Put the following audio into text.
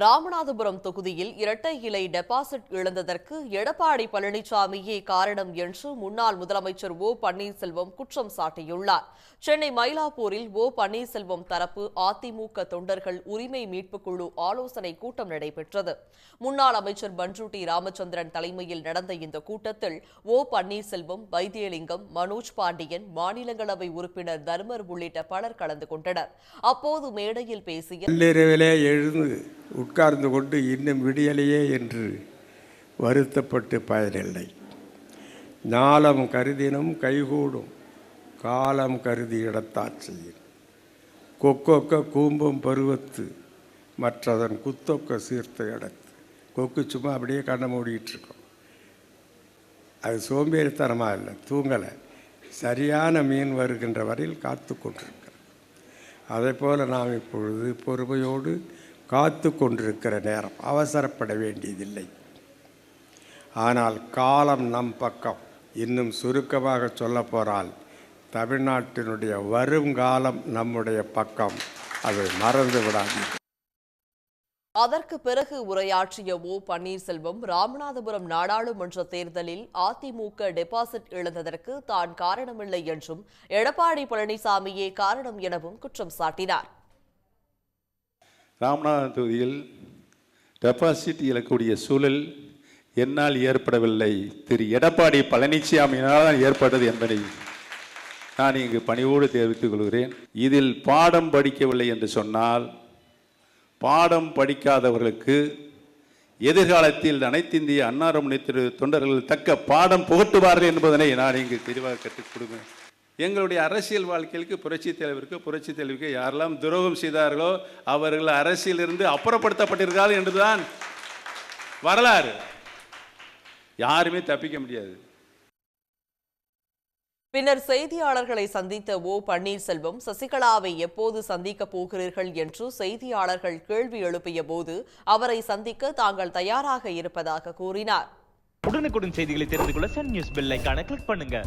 ராமநாதபுரம் தொகுதியில் இரட்டை இலை டெபாசிட் இழந்ததற்கு எடப்பாடி பழனிசாமியே காரணம் என்று முன்னாள் முதலமைச்சர் ஓ பன்னீர்செல்வம் குற்றம் சாட்டியுள்ளார். சென்னை மயிலாப்பூரில் ஓ பன்னீர்செல்வம் தரப்பு அதிமுக தொண்டர்கள் உரிமை மீட்புக் குழு ஆலோசனை கூட்டம் நடைபெற்றது. முன்னாள் அமைச்சர் பன்ருட்டி ராமச்சந்திரன் தலைமையில் நடந்த இந்த கூட்டத்தில் ஓ பன்னீர்செல்வம் வைத்தியலிங்கம் மனோஜ் பாண்டியன் மாநிலங்களவை உறுப்பினர் தர்மர் உள்ளிட்ட பலர் கலந்து கொண்டனர். அப்போது மேடையில் பேசிய உட்கார்ந்து கொண்டு இன்னும் விடியலையே என்று வருத்தப்பட்டு பயனில்லை. நாளம் கருதினும் கைகூடும் காலம் கருதி இடத்தாட்சியில் கொக்கொக்க கூம்பும் பருவத்து மற்றதன் குத்தொக்க சீர்த்த இடத்து கொக்கு சும்மா அப்படியே கண்ணை மூடிட்டு இருக்கோம் அது சோம்பேறித்தனமாக இல்லை தூங்கலை. சரியான மீன் வருகின்ற வரையில் காத்து கொண்டிருக்கிறோம் அதே போல் நாம் இப்பொழுது பொறுமையோடு காத்து கொண்டிருக்கிற நேரம். அவசரப்பட வேண்டியதில்லை. ஆனால் காலம் நம் பக்கம் இன்னும் சுருக்கமாக சொல்லப் போனால் தமிழ்நாட்டினுடைய வருங்காலம் நம்முடைய பக்கம். அதை மறந்து விடாது அதற்கு பிறகு உரையாற்றிய ஓ பன்னீர்செல்வம் ராமநாதபுரம் நாடாளுமன்ற தேர்தலில் அதிமுக டெபாசிட் இழந்ததற்கு தான் காரணமில்லை என்றும் எடப்பாடி பழனிசாமியே காரணம் எனவும் குற்றம் சாட்டினார். ராமநாதன் தொகுதியில் டெபாசிட் இழக்கக்கூடிய சூழல் என்னால் ஏற்படவில்லை. திரு. எடப்பாடி பழனிசாமியினால் தான் ஏற்பட்டது என்பதை நான் இங்கு பணிவோடு தெரிவித்துக் கொள்கிறேன். இதில் பாடம் படிக்கவில்லை என்று சொன்னால் பாடம் படிக்காதவர்களுக்கு எதிர்காலத்தில் அனைத்திந்திய அன்னாரம் திரு தொண்டர்கள் தக்க பாடம் புகட்டுவார்கள் என்பதனை நான் இங்கு தெளிவாக கற்றுக் கொடுக்கிறேன். எங்களுடைய அரசியல் வாழ்க்கைக்கு புரட்சித் தலைவருக்கு புரட்சித் தலைவருக்கு யாரெல்லாம் துரோகம் செய்தார்களோ அவர்கள் அரசியலிருந்து அப்புறப்படுத்தப்பட்டிருக்கார்கள் என்றுதான் வரலாறு. யாருமே தப்பிக்க முடியாது. பின்னர் செய்தியாளர்களை சந்தித்த ஓ பன்னீர்செல்வம் சசிகலாவை எப்போது சந்திக்கப் போகிறீர்கள்? என்று செய்தியாளர்கள் கேள்வி எழுப்பிய போது அவரை சந்திக்க தாங்கள் தயாராக இருப்பதாக கூறினார். உடனுக்குடன் செய்திகளை தெரிந்து கொள்ள சன் நியூஸ் பெல் கிளிக் பண்ணுங்க.